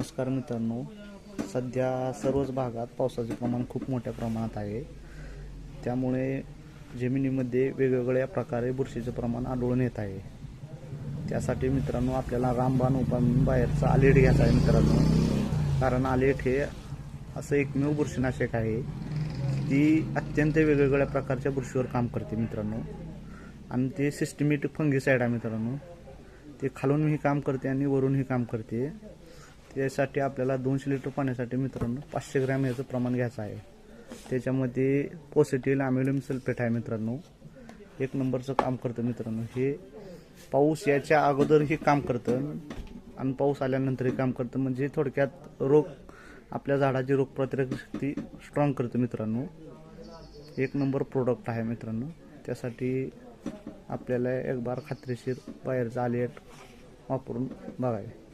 नमस्कार मित्रांनो. सध्या सर्वच भागात पावसाचे प्रमाण खूप मोठ्या प्रमाणात आहे. त्यामुळे जमिनीमध्ये वेगवेगळ्या प्रकारे बुरशीचं प्रमाण आढळून येत आहे. त्यासाठी मित्रांनो आपल्याला रामबाण उपान बाहेरचं आलेट घ्यायचा आहे मित्रांनो. कारण आलेट हे असं एकमेव बुरशीनाशक आहे. ती अत्यंत वेगवेगळ्या प्रकारच्या बुरशीवर काम करते मित्रांनो. आणि ते सिस्टमॅटिक फंगीसाईड आहे मित्रांनो. ते खालूनही काम करते आणि वरूनही काम करते. त्यासाठी आपल्याला दोनशे लिटर पाण्यासाठी मित्रांनो पाचशे ग्रॅम याचं प्रमाण घ्यायचं आहे. त्याच्यामध्ये पॉझिटिव्ह अम्युलियम सल्फेट आहे मित्रांनो. एक नंबरचं काम करतं मित्रांनो. हे पाऊस याच्या अगोदरही काम करतं आणि पाऊस आल्यानंतरही काम करतं. म्हणजे थोडक्यात रोग आपल्या झाडाची रोगप्रतिकारक शक्ती स्ट्रॉंग करतं मित्रांनो. एक नंबर प्रोडक्ट आहे मित्रांनो. त्यासाठी आपल्याला एक बार खात्रीशीर बाहेरचं आलेट वापरून बघावे.